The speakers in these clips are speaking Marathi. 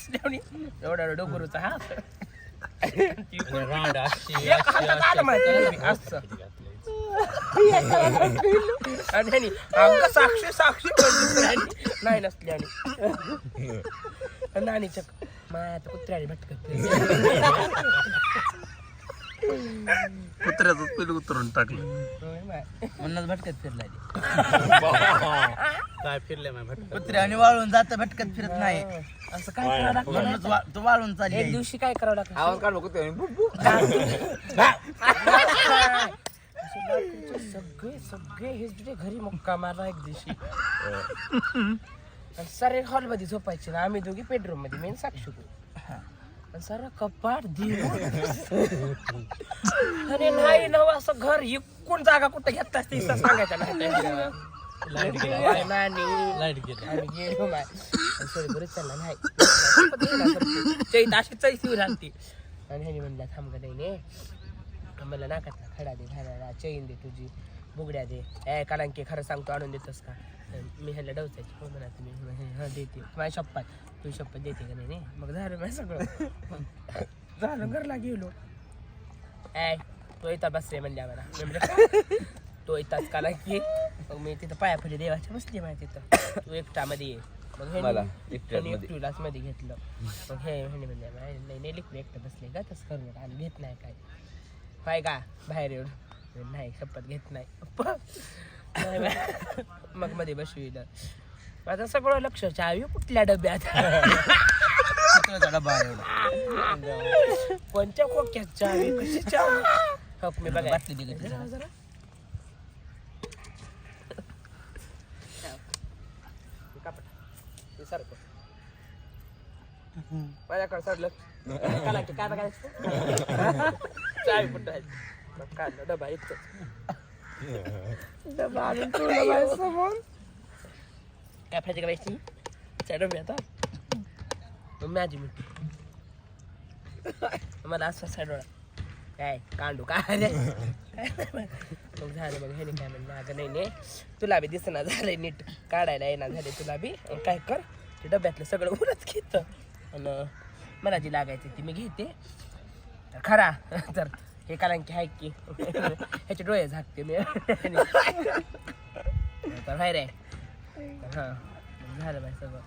बसल्याने एवढा डोकरूचा हा रांड अशी एक हातात आलं? असं. आणि अगं साक्षी साक्षी. नाही नसली आणि. नानी चक माया कुत्र्याने भटकत कुत्र्याचं पिलू उतरून टाकलं. म्हणूनच भटकत फिरला काय फिरले माय भटकत? कुत्र्याने वाळून जात भटकत फिरत नाही. असं काय करावं लागलं म्हणूनच वा- तो वाळून चालली एक आहे. दिवशी काय करावं लागलं आवाज काढ बघू ते असे लाकडीचे सगळे सगळे हे तुझे घरी मुक्का मारला एक दिवशी. आणि सारे हॉलमध्ये झोपायचे ना आम्ही दोघी बेडरूममध्ये मेन साक्षी आणि सारा कपाट अरे नाही नव असं घर इकून जागा कुठं घेतला ते सांगायचं अशी चैती राहते आणि ह्यानी म्हणला थांब ग नाही ने मला नाकातला खडा दे घालायला चैन दे तुझी बुगड्या दे. ए कालांकी खरं सांगतो आणून देतोस का? मी ह्याला डवचायची हो म्हणा तुम्ही. हा देते. माझ्या शपथ तू शपथ देते का नाही? मग झालं माझं सगळं. झालं घरला गेलो. ए तो इथं बसले म्हणजे आम्हाला मी म्हणलं, "का?" तो इथंच काला की? मग मी तिथं पायाफुली देवाच्या बसली माझ्या तिथं. तू एकटामध्ये ये. मग हे मला मध्ये. घेतलं. मग हे म्हणे म्हणजे नाही नाही लिखून एकटं बसले का? तसं करू नका. आणि घेत नाही काय. काय का? बाहेर येऊन. म्हणलं, नाही शपथ घेत नाही. नाही बा. मग मध्ये बसविलं माझं सगळं लक्ष चावी कुठल्या डब्यात? डबा. कोणत्या खोक्यात चावी कशी चावी हो मी बघा. बाटली दिली जरा. जरा कापड सारखं माझ्याकडे सरलं काला की काय बघायचं? चावी कुठं आहे काढलं डबा डबा आणून ठेवला समोर काय फायदे करायची त्या डब्यात हा. मग माझी मी मला असं साडोळा काय कांडू काय रे मग झालं मग ह्याने काय म्हणलं अगं नाही नाही तुला बी दिसना झालंय नीट काढायला येणार झाले तुला बी काय कर ते डब्यातलं सगळं उलच घेत आणि मला जी लागायची ती मी घेते खरा तर हे कारण की हाय की ह्याचे डोळे झाकते मी तर बाहेर आहे हां. झालं बाय सगळं.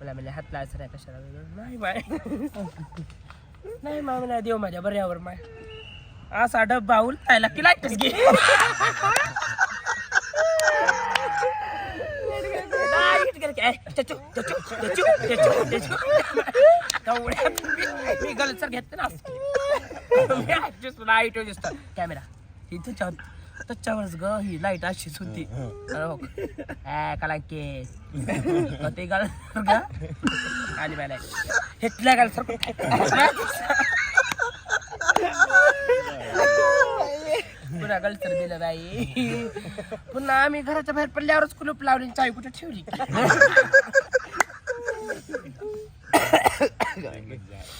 मला म्हणजे हात लावायचं नाही कशाला? नाही बाय नाही मा मला देव माझ्या बऱ्यावर माय. असा डब्बा उलटायला की लाईटच घे लाइट की, मी- ना लाइट कॅमेरा ही त्याच्यावरच ग ही लाइट अशीच होती. हो ए, कलांके ते गाल आली बाय लाइट हेटल्या गाल सर पुन्हा गलसर दिलं बाई. पुन्हा आम्ही घराच्या बाहेर पडल्यावरच कुलूप लावली चावी कुठे ठेवली?